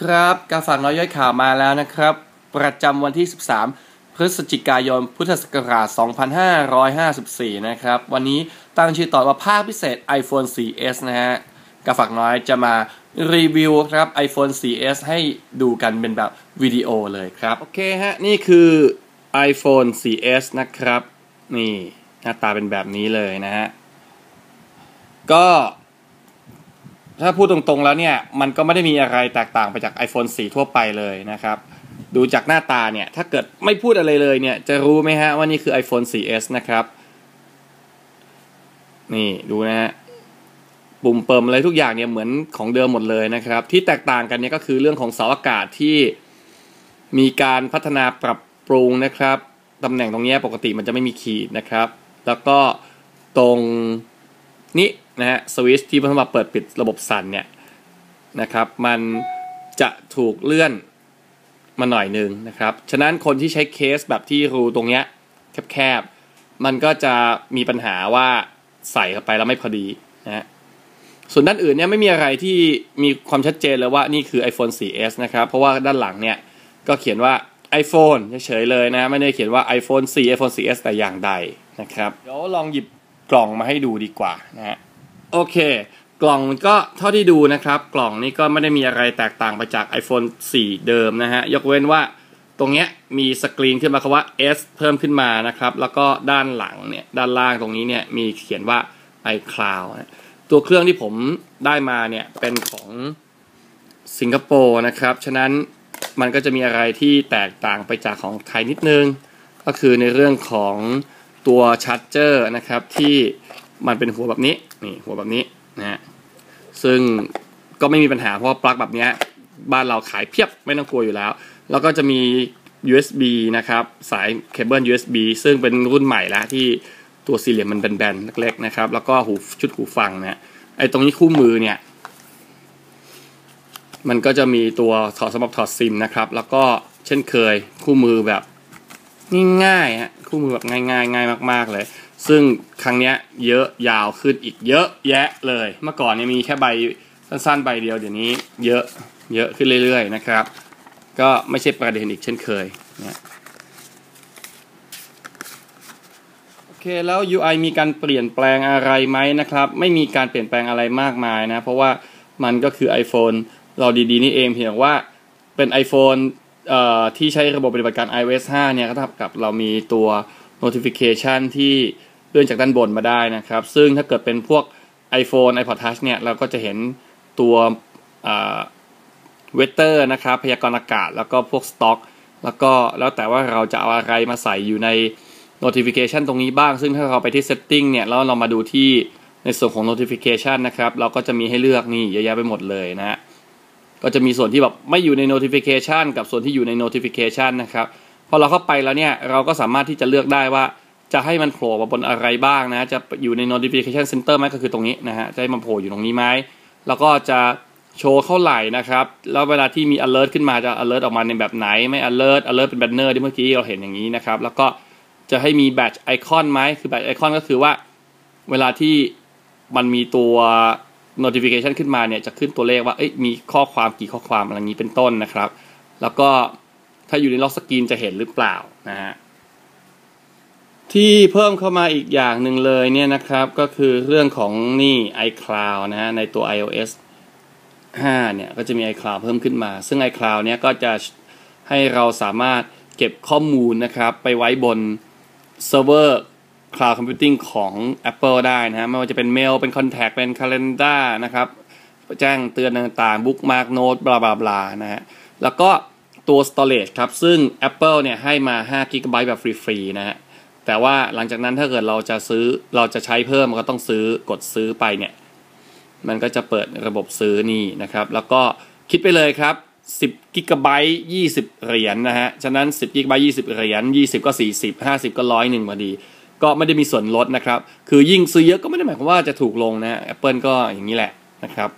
ครับกาฝากน้อยย่อยข่าวมาแล้วนะครับ ประจำวันที่ 13 พฤศจิกายน พุทธศักราช 2554 นะครับ วันนี้ตั้งชื่อต่อว่าภาคพิเศษ iPhone 4S นะฮะกาฝากน้อยจะมารีวิวครับ iPhone 4S ให้ดูกันเป็นแบบวิดีโอเลยครับ โอเคฮะ นี่คือ iPhone 4S นะครับ นี่ หน้าตาเป็นแบบนี้เลยนะฮะ ก็ ถ้าพูดตรงๆแล้วเนี่ย มันก็ไม่ได้มีอะไรแตกต่างไปจาก iPhone 4 ทั่วไปเลยนะครับ ดูจากหน้าตาเนี่ย ถ้าเกิดไม่พูดอะไรเลยเนี่ย จะรู้ไหมฮะว่านี่คือ iPhone 4S นะครับ นี่ดูนะฮะ ปุ่มเปิมอะไรทุกอย่างเนี่ยเหมือนของเดิมหมดเลยนะครับ ที่แตกต่างกันเนี่ยก็คือเรื่องของเสาอากาศที่มีการพัฒนาปรับปรุงนะครับตำแหน่งตรงนี้ปกติมันจะไม่มีขีดนะครับ แล้วก็ตรง นี้นะฮะสวิตช์ที่สำหรับเปิดปิดระบบสั่นเนี่ยนะครับ มันจะถูกเลื่อนมาหน่อยหนึ่งนะครับ ฉะนั้นคนที่ใช้เคสแบบที่รูตรงเนี้ยแคบๆ มันก็จะมีปัญหาว่าใส่เข้าไปแล้วไม่พอดีนะฮะส่วนด้านอื่นเนี่ยไม่มีอะไรที่มีความชัดเจนเลยว่านี่คือ iPhone 4S นะครับ เพราะว่าด้านหลังเนี่ยก็เขียนว่า iPhone เฉยๆเลยนะ ไม่ได้เขียนว่า iPhone 4 iPhone 4S แต่อย่างใดนะครับ เดี๋ยวลองหยิบ กล่องมาให้ดูดีกว่านะฮะโอเค กล่องก็เท่าที่ดูนะครับ กล่องนี้ก็ไม่ได้มีอะไรแตกต่างไปจาก iPhone 4 เดิมนะฮะ ยกเว้นว่าตรงเนี้ยมีสกรีนขึ้นมาคำว่า S เพิ่มขึ้นมานะครับ แล้วก็ด้านหลังเนี่ยด้านล่างตรงนี้เนี่ยมีเขียนว่า iCloud นะตัวเครื่องที่ผมได้มาเนี่ยเป็นของสิงคโปร์นะครับ ฉะนั้นมันก็จะมีอะไรที่แตกต่างไปจากของไทยนิดนึง ก็คือในเรื่องของ ตัวชาร์จเจอร์นะครับที่มันเป็นหัวแบบนี้นี่หัวแบบนี้นะฮะซึ่งก็ไม่มีปัญหาเพราะปลั๊กแบบนี้บ้านเราขายเพียบไม่ต้องกลัวอยู่แล้ว แล้วก็จะมี USB นะครับสายเคเบิล USB ซึ่งเป็นรุ่นใหม่แล้วที่ตัวสี่เหลี่ยมมันแบนๆเล็กๆนะครับ แล้วก็หูชุดหูฟังเนะไอ้ตรงนี้คู่มือเนี่ย มันก็จะมีตัวถอดสำหรับถอดซิมนะครับ แล้วก็เช่นเคยคู่มือแบบ ง่ายๆฮะคู่มือแบบง่ายๆง่ายมาก ๆเลย ซึ่งครั้งนี้เยอะยาวขึ้นอีกเยอะแยะเลย เมื่อก่อนเนี่ยมีแค่ใบสั้นๆใบเดียวเดี๋ยวนี้เยอะเยอะขึ้นเรื่อยๆนะครับ ก็ไม่ใช่ประเด็นอีกเช่นเคยนะโอเคแล้ว UI มีการเปลี่ยนแปลงอะไรไหมนะครับ ไม่มีการเปลี่ยนแปลงอะไรมากมายนะ เพราะว่ามันก็คือ iPhone เราดีๆ นี่เองเพียงว่าเป็น iPhone ที่ใช้ระบบปฏิบัติการ iOS 5 เนี่ยก็เท่ากับเรามีตัว notification ที่เลื่อนจากด้านบนมาได้นะครับ ซึ่งถ้าเกิดเป็นพวก iPhone iPod Touch เนี่ย เราก็จะเห็นตัวเวเตอร์นะครับ พยากรณ์อากาศ แล้วก็พวกสต็อกแล้วก็แล้วแต่ว่าเราจะเอาอะไรมาใส่อยู่ใน notification ตรงนี้บ้าง ซึ่งถ้าเราไปที่ setting เนี่ย แล้วเรามาดูที่ในส่วนของ notification นะครับ เราก็จะมีให้เลือกนี่เยอะแยะไปหมดเลยนะฮะ ก็จะมีส่วนที่แบบไม่อยู่ใน notification กับส่วนที่อยู่ใน notification นะครับพอเราเข้าไปแล้วเนี่ยเราก็สามารถที่จะเลือกได้ว่าจะให้มันโผล่มาบนอะไรบ้างนะ จะอยู่ใน notification center ไหมก็คือตรงนี้นะฮะจะให้มันโผล่อยู่ตรงนี้ไหมแล้วก็จะโชว์เท่าไหร่นะครับ แล้วเวลาที่มี alert ขึ้นมาจะ alert ออกมาในแบบไหนไม่ alert alert เป็น banner ที่เมื่อกี้เราเห็นอย่างนี้นะครับ แล้วก็จะให้มี badge icon ไหมคือ badge icon ก็คือว่า เวลาที่มันมีตัว notification ขึ้นมาเนี่ยจะขึ้นตัวเลขว่ามีข้อความกี่ข้อความอะไรนี้เป็นต้นนะครับ แล้วก็ถ้าอยู่ในล็อกสกรีนจะเห็นหรือเปล่านะฮะที่เพิ่มเข้ามาอีกอย่างหนึ่งเลยเนี่ยนะครับก็คือเรื่องของนี่ iCloud นะฮะในตัว iOS 5 เนี่ยก็จะมี iCloud เพิ่มขึ้นมา ซึ่ง iCloud เนี่ยก็จะให้เราสามารถเก็บข้อมูลนะครับ ไปไว้บนเซิร์ฟเวอร์ Cloud Computing ของ Apple ได้นะฮะไม่ว่าจะเป็นเมลเป็น Contact เป็น Calendar นะครับ แจ้งเตือนต่างๆ Bookmark Note บลาบลาบลานะฮะแล้วก็ตัว Storage ครับ ซึ่ง Apple เนี่ยให้มา5 g b แบบฟรีๆนะฮะแต่ว่าหลังจากนั้นถ้าเกิดเราจะซื้อเราจะใช้เพิ่มก็ต้องซื้อกดซื้อไปเนี่ย มันก็จะเปิดระบบซื้อนี่นะครับ แล้วก็คิดไปเลยครับ10กิกะไบต์20 เหรียญนนะฮะ ฉะนั้น 10กิกะไบต์20 เหรียญ20 ก็ 40 50 ก็ร้อยหนึ่งพอดี ก็ไม่ได้มีส่วนลดนะครับ คือยิ่งซื้อเยอะก็ไม่ได้หมายความว่าจะถูกลงนะ Apple ก็อย่างนี้แหละนะครับ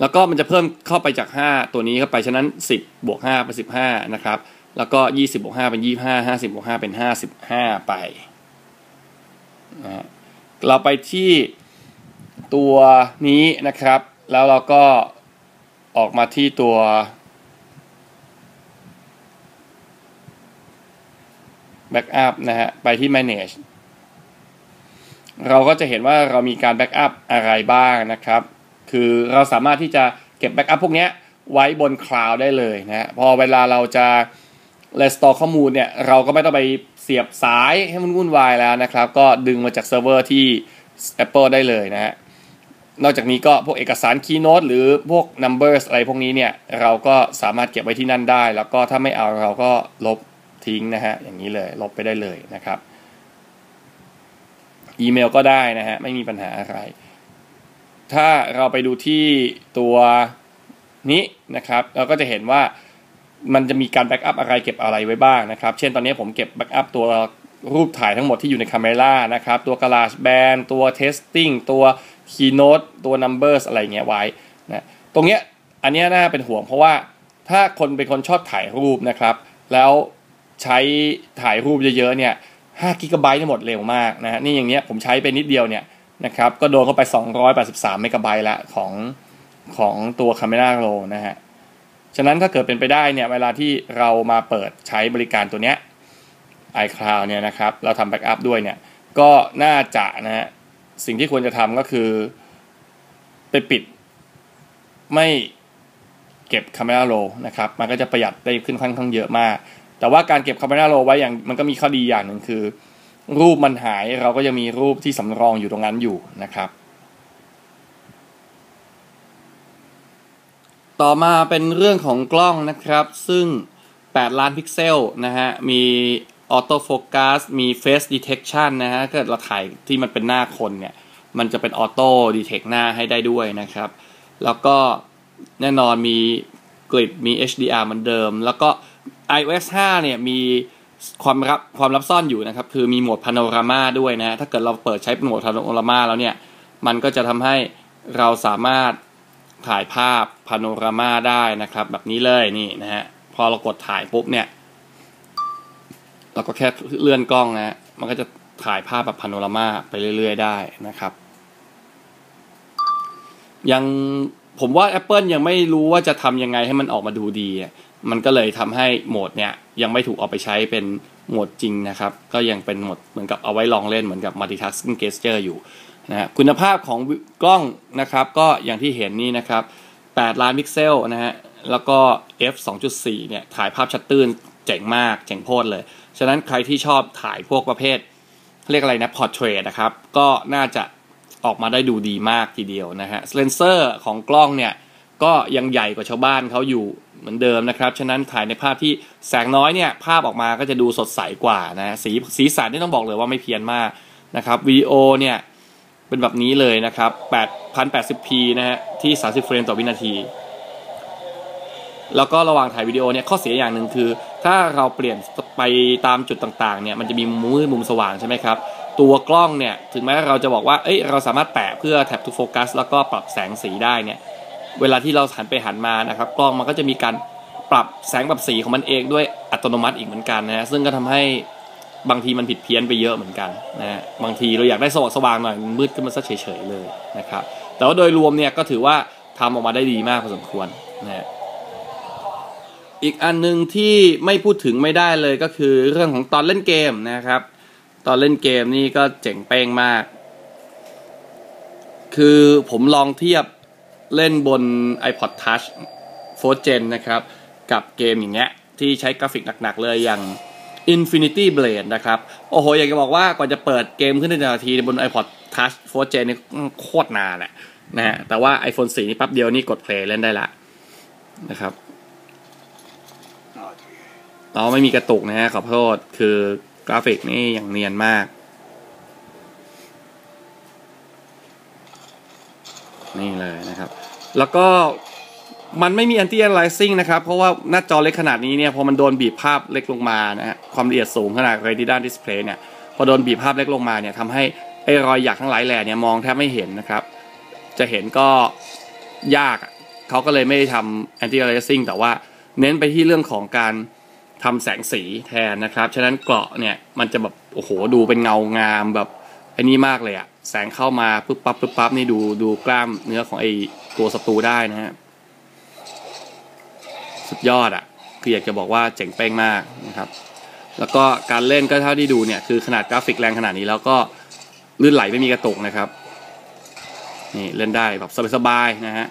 แล้วก็มันจะเพิ่มเข้าไปจาก 5 ตัวนี้เข้าไปฉะนั้น 10บวก5เป็น15 นะครับ แล้วก็ 20บวก5เป็น 25 50บวก5เป็น 55 ไปนะเราไปที่ตัวนี้นะครับ แล้วเราก็ออกมาที่ตัวแบ็กอัพนะฮะ ไปที่ manage เราก็จะเห็นว่าเรามีการ backup อะไรบ้างนะครับ คือเราสามารถที่จะเก็บ backup พพวกนี้ไว้บนคลาวด์ได้เลยนะฮะพอเวลาเราจะ restore ข้อมูลเนี่ยเราก็ไม่ต้องไปเสียบสายให้มันวุ่นวายแล้วนะครับ ก็ดึงมาจากเซิร์ฟเวอร์ที่ Apple ได้เลยนะฮะนอกจากนี้ก็พวกเอกสาร Keynote หรือพวก Numbers อะไรพวกนี้เนี่ย เราก็สามารถเก็บไว้ที่นั่นได้ แล้วก็ถ้าไม่เอาเราก็ลบทิ้งนะฮะอย่างนี้เลยลบไปได้เลยนะครับ อีเมลก็ได้นะฮะ ไม่มีปัญหาอะไร ถ้าเราไปดูที่ตัวนี้นะครับ เราก็จะเห็นว่ามันจะมีการแบ็กอัพอะไรเก็บอะไรไว้บ้างนะครับ เช่นตอนนี้ผมเก็บแบ็กอัพตัวรูปถ่ายทั้งหมดที่อยู่ในคาเมรานะครับ ตัว GarageBand ตัว Testing ตัว Keynote ตัว Numbers อะไรเงี้ยไว้นะตรงเนี้ยอันเนี้ยน่าเป็นห่วงเพราะว่าถ้าคนเป็นคนชอบถ่ายรูปนะครับ แล้วใช้ถ่ายรูปเยอะๆเนี่ย 5กิกะไบต์หมดเร็วมากนะนี่อย่างเนี้ยผมใช้ไปนิดเดียวเนี่ยนะครับก็โดนเข้าไป 283เมกะไบต์ละของของตัว Camera Raw นะฮะฉะนั้นถ้าเกิดเป็นไปได้เนี่ยเวลาที่เรามาเปิดใช้บริการตัวเนี้ย iCloud เนี่ยนะครับเราทำแบ็กอัพด้วยเนี่ยก็น่าจะนะฮะสิ่งที่ควรจะทำก็คือ ไปปิด ไม่เก็บ Camera Roll นะครับมันก็จะประหยัดได้ขึ้นค่อนข้างเยอะมาก แต่ว่าการเก็บ Camera Roll ไว้อย่างมันก็มีข้อดีอย่างหนึ่งคือ รูปมันหายเราก็ยังมีรูปที่สำรองอยู่ตรงนั้นอยู่นะครับ ต่อมาเป็นเรื่องของกล้องนะครับ ซึ่ง 8 ล้านพิกเซลนะฮะ มีออโต้โฟกัสมี Face Detection นะฮะเกิดเราถ่ายที่มันเป็นหน้าคนเนี่ย มันจะเป็นออโต้ดีเทคหน้าให้ได้ด้วยนะครับ แล้วก็แน่นอนมีกริดมี HDR เหมือนเดิม แล้วก็ iOS 5 เนี่ยมีความรับความลับซ่อนอยู่นะครับ คือมีโหมดพาโนรามาด้วยนะ ถ้าเกิดเราเปิดใช้โหมดพาโนรามาแล้วเนี่ย มันก็จะทำให้เราสามารถถ่ายภาพพาโนรามาได้นะครับ แบบนี้เลยนี่นะฮะ พอเรากดถ่ายปุ๊บเนี่ย เราก็แค่เลื่อนกล้องนะ มันก็จะถ่ายภาพแบบพาโนรามาไปเรื่อย ๆ ได้นะครับ ยังผมว่า Apple ยังไม่รู้ว่าจะทำยังไงให้มันออกมาดูดี มันก็เลยทำให้โหมดเนี่ยยังไม่ถูกเอาไปใช้เป็นโหมดจริงนะครับ ก็ยังเป็นโหมดเหมือนกับเอาไว้ลองเล่นเหมือนกับ multitasking gesture อยู่นะฮะคุณภาพของกล้องนะครับก็อย่างที่เห็นนี่นะครับ 8 ล้านพิกเซลนะฮะแล้วก็ f 2.4 เนี่ยถ่ายภาพชัดตื้นเจ๋งมากเจ๋งโพดเลย ฉะนั้นใครที่ชอบถ่ายพวกประเภท เรียกอะไรนะพอร์เทรตนะครับ ก็น่าจะออกมาได้ดูดีมากทีเดียวนะฮะเลนเซอร์ของกล้องเนี่ย ก็ยังใหญ่กว่าชาวบ้านเขาอยู่เหมือนเดิมนะครับ ฉะนั้นถ่ายในภาพที่แสงน้อยเนี่ยภาพออกมาก็จะดูสดใสกว่านะสีสีสันนี่ต้องบอกเลยว่าไม่เพี้ยนมากนะครับวิดีโอเนี่ยเป็นแบบนี้เลยนะครับ 8,080p นะฮะที่ 30 เฟรมต่อวินาที แล้วก็ระหว่างถ่ายวิดีโอเนี่ยข้อเสียอย่างหนึ่งคือ ถ้าเราเปลี่ยนไปตามจุดต่างๆเนี่ยมันจะมีมุมมืดมุมสว่างใช่ไหมครับ ตัวกล้องเนี่ยถึงแม้เราจะบอกว่าเอ้ยเราสามารถแตะเพื่อแท็บทูโฟกัสแล้วก็ปรับแสงสีได้เนี่ย เวลาที่เราหันไปหันมานะครับ กล้องมันก็จะมีการปรับแสงปรับสีของมันเองด้วยอัตโนมัติอีกเหมือนกันนะ ซึ่งก็ทำให้บางทีมันผิดเพี้ยนไปเยอะเหมือนกันนะฮะบางทีเราอยากได้สว่างสว่างหน่อยมืดขึ้นมาซะเฉยๆเลยนะครับ แต่ว่าโดยรวมเนี่ยก็ถือว่าทำออกมาได้ดีมากพอสมควรนะฮะอีกอันหนึ่งที่ไม่พูดถึงไม่ได้เลยก็คือเรื่องของตอนเล่นเกมนะครับ ตอนเล่นเกมนี่ก็เจ๋งเป้งมาก คือผมลองเทียบ เล่นบน iPod Touch 4th Gen นะครับ กับเกมอย่างเงี้ยที่ใช้กราฟิกหนักๆเลยอย่าง Infinity Blade นะครับ โอ้โห อยากจะบอกว่ากว่าจะเปิดเกมขึ้นในนาทีบน iPod Touch 4th Gen นี่โคตรนานแหละนะฮะแต่ว่า iPhone 4 นี่แป๊บเดียวนี่กดเพลย์เล่นได้ละนะครับเราไม่มีกระตุกนะฮะขอโทษคือกราฟิกนี่อย่างเนียนมาก นี่เลยนะครับ แล้วก็มันไม่มี anti aliasing นะครับ เพราะว่าหน้าจอเล็กขนาดนี้เนี่ยพอมันโดนบีบภาพเล็กลงมานะฮะความละเอียดสูงขนาด Retina Display เนี่ยพอโดนบีบภาพเล็กลงมาเนี่ยทำให้ไอ้รอยหยักทั้งหลายแหล่เนี่ยมองแทบไม่เห็นนะครับ จะเห็นก็ยากเขาก็เลยไม่ได้ทำ anti aliasing แต่ว่าเน้นไปที่เรื่องของการทำแสงสีแทนนะครับ ฉะนั้นเกราะเนี่ยมันจะแบบโอ้โหดูเป็นเงางามแบบไอ้นี่มากเลยอะ แสงเข้ามาปึ๊บปั๊บปึ๊บปั๊บนี่ดูดูกล้ามเนื้อของไอตัวศัตรูได้นะฮะสุดยอดอะ่ะ คืออยากจะบอกว่าเจ๋งเป้งมากนะครับ แล้วก็การเล่นก็เท่าที่ดูเนี่ยคือขนาดกราฟิกแรงขนาดนี้แล้วก็ลื่นไหลไม่มีกระตุกนะครับ นี่เล่นได้แบบสบายๆนะฮะ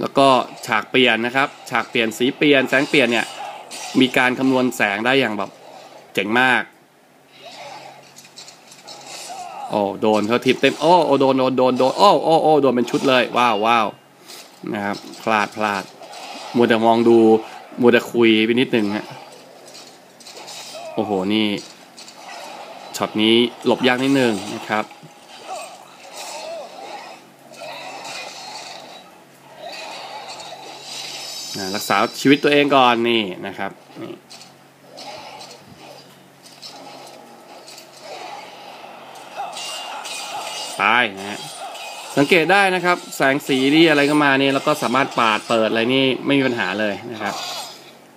แล้วก็ฉากเปลี่ยนนะครับ ฉากเปลี่ยนสีเปลี่ยนแสงเปลี่ยนเนี่ย มีการคำนวณแสงได้อย่างแบบเจ๋งมาก โอ้โดนเขาทิปเต็มโอ้โอ้โดนโดนโดนโดนโอ้โอ้โอ้โดนเป็นชุดเลย ว้าวว้าวนะครับพลาดพลาดมัวแต่มองดูมัวแต่คุยไปนิดนึงฮะโอ้โหนี่ช็อตนี้หลบยากนิดนึงนะครับ รักษาชีวิตตัวเองก่อนนี่นะครับนี่ตายนะฮะสังเกตได้นะครับ แสงสีนี่อะไรก็มาเนี่ยแล้วก็สามารถปาดเปิดอะไรนี่ไม่มีปัญหาเลยนะครับ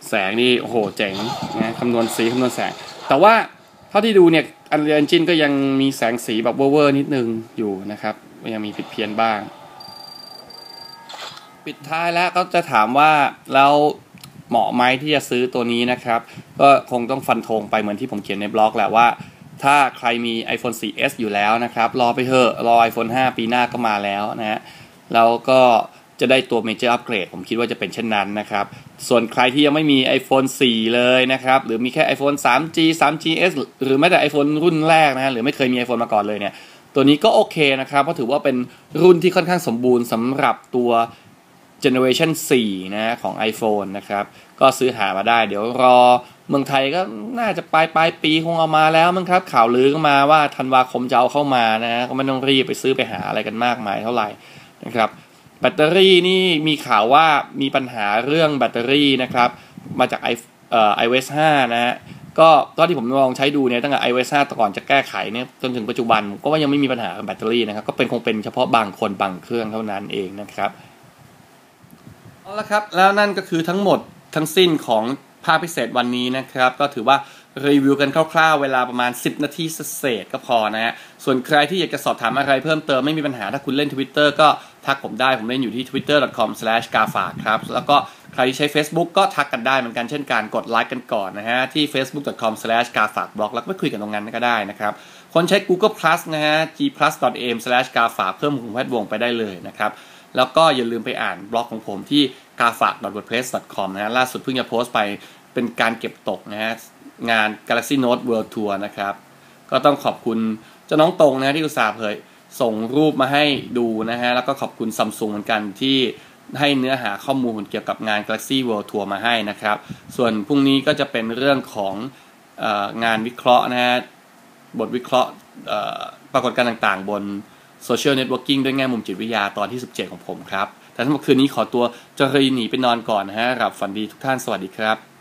แสงนี่โอ้โหเจ๋งนะคำนวณสีคำนวณแสง แต่ว่าเท่าที่ดูเนี่ยอันเรียนจินก็ยังมีแสงสีแบบเวอร์นิดนึงอยู่นะครับยังมีผิดเพี้ยนบ้าง ปิดท้ายแล้วก็จะถามว่าเราเหมาะไหมที่จะซื้อตัวนี้นะครับ ก็คงต้องฟันธงไปเหมือนที่ผมเขียนในบล็อกแหละว่า ถ้าใครมี iPhone 4S อยู่แล้วนะครับ รอไปเถอะรอ iPhone 5 ปีหน้าก็มาแล้วนะฮะแล้วก็จะได้ตัว Major Upgrade ผมคิดว่าจะเป็นเช่นนั้นนะครับ ส่วนใครที่ยังไม่มี iPhone 4 เลยนะครับ หรือมีแค่ iPhone 3G 3GS หรือแม้แต่ iPhone รุ่นแรกนะฮะหรือไม่เคยมี iPhone มาก่อนเลยเนี่ย ตัวนี้ก็โอเคนะครับ เพราะถือว่าเป็นรุ่นที่ค่อนข้างสมบูรณ์สำหรับตัว Generation 4 นะของ iPhone นะครับ ก็ซื้อหามาได้ เดี๋ยวรอเมืองไทยก็น่าจะปลายปลายปีคงเอามาแล้วมั้งครับ ข่าวลือก็มาว่าธันวาคมจะเอาเข้ามานะ ก็ไม่ต้องรีบไปซื้อไปหาอะไรกันมากมายเท่าไหร่นะครับ แบตเตอรี่นี่มีข่าวว่ามีปัญหาเรื่องแบตเตอรี่นะครับ มาจาก i เอ่อ iOS 5 นะฮะก็ตอนที่ผมลองใช้ดูเนี่ยตั้งแต่ iOS 5ก่อนจะแก้ไขเนี่ยจนถึงปัจจุบันก็ว่ายังไม่มีปัญหากับแบตเตอรี่นะครับ ก็เป็นคงเป็นเฉพาะบางคนบางเครื่องเท่านั้นเองนะครับ เอาละครับ แล้วนั่นก็คือทั้งหมดทั้งสิ้นของภาพพิเศษวันนี้นะครับ ก็ถือว่ารีวิวกันคร่าวๆ เวลาประมาณ 10 นาทีเศษก็พอนะฮะ ส่วนใครที่อยากจะสอบถามอะไรเพิ่มเติมไม่มีปัญหาถ้าคุณเล่น Twitter ก็ทักผมได้ ผมเล่นอยู่ที่ twitter.com/gafa ครับ แล้วก็ใครที่ใช้ Facebook ก็ทักกันได้เหมือนกันเช่นการกดไลค์กันก่อนนะฮะ ที่ facebook.com/gafakblog แล้วก็ไปคุยกันตรงนั้นก็ได้นะครับ คนใช้ Google Plus นะฮะ gplus.am/gafak เพิ่มหูแวดวงไปได้เลยนะครับ แล้วก็อย่าลืมไปอ่านบล็อกของผมที่ g a f a k w o r d p r e s s c o m นะฮะล่าสุดเพิ่งจะโพสต์ไปเป็นการเก็บตกนะฮะงาน Galaxy Note World Tour นะครับ ก็ต้องขอบคุณเจ้าน้องตรงนะที่อุตส่าห์เผยส่งรูปมาให้ดูนะฮะ แล้วก็ขอบคุณซัมซุงเหมือนกันที่ให้เนื้อหาข้อมูลเกี่ยวกับงาน Galaxy World Tour มาให้นะครับ ส่วนพรุ่งนี้ก็จะเป็นเรื่องของอองานวิเคราะห์นะฮะ บทวิเคราะห์ปรากฏการณ์ต่างๆ บน โซเชียลเน็ตเวิร์กิ่งด้วยแง่มุมจิตวิทยาตอนที่ 17 ของผมครับ แต่ทั้งหมดคืนนี้ขอตัวจะรีหนีไปนอนก่อนนะฮะหลับฝันดีทุกท่านสวัสดีครับ